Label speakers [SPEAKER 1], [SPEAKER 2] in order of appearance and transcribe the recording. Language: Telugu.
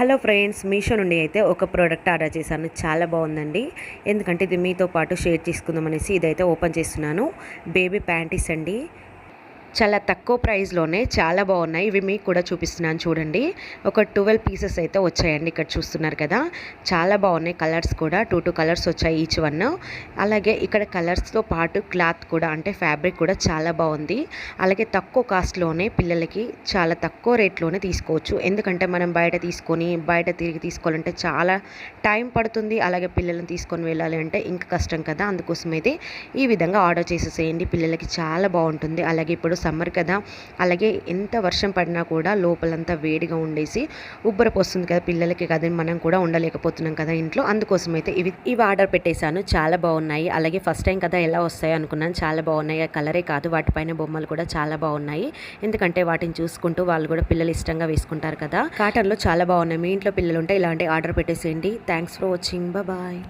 [SPEAKER 1] హలో ఫ్రెండ్స్ మీషో నుండి అయితే ఒక ప్రోడక్ట్ ఆర్డర్ చేశాను. చాలా బాగుందండి. ఎందుకంటే ఇది మీతో పాటు షేర్ చేసుకుందాం అనేసి ఇదైతే ఓపెన్ చేస్తున్నాను. బేబీ ప్యాంటీస్ అండి. చాలా తక్కువ ప్రైస్లోనే చాలా బాగున్నాయి. ఇవి మీకు కూడా చూపిస్తున్నాను చూడండి. ఒక ట్వెల్వ్ పీసెస్ అయితే వచ్చాయండి ఇక్కడ చూస్తున్నారు కదా. చాలా బాగున్నాయి కలర్స్ కూడా. టూ టూ కలర్స్ వచ్చాయి ఈచ్ వన్ అలాగే ఇక్కడ కలర్స్తో పాటు క్లాత్ కూడా అంటే ఫ్యాబ్రిక్ కూడా చాలా బాగుంది. అలాగే తక్కువ కాస్ట్లోనే పిల్లలకి చాలా తక్కువ రేట్లోనే తీసుకోవచ్చు. ఎందుకంటే మనం బయట తీసుకొని బయట తిరిగి తీసుకోవాలంటే చాలా టైం పడుతుంది. అలాగే పిల్లల్ని తీసుకొని వెళ్ళాలి అంటే ఇంకా కష్టం కదా. అందుకోసం అయితే ఈ విధంగా ఆర్డర్ చేసేసేయండి. పిల్లలకి చాలా బాగుంటుంది. అలాగే ఇప్పుడు సమ్మర్ కదా అలాగే ఎంత వర్షం పడినా కూడా లోపలంతా వేడిగా ఉండేసి ఉబ్బరపోస్తుంది కదా పిల్లలకి కదా మనం కూడా ఉండలేకపోతున్నాం కదా ఇంట్లో. అందుకోసం అయితే ఇవి ఇవి ఆర్డర్ పెట్టేశాను. చాలా బాగున్నాయి. అలాగే ఫస్ట్ టైం కదా ఎలా వస్తాయి అనుకున్నాను. చాలా బాగున్నాయి. ఆ కలరే కాదు. వాటిపైన బొమ్మలు కూడా చాలా బాగున్నాయి. ఎందుకంటే వాటిని చూసుకుంటూ వాళ్ళు కూడా పిల్లలు ఇష్టంగా వేసుకుంటారు కదా. కాటన్లో చాలా బాగున్నాయి. మీ ఇంట్లో పిల్లలు ఉంటే ఇలాంటి ఆర్డర్ పెట్టేసేయండి. Thanks for watching bye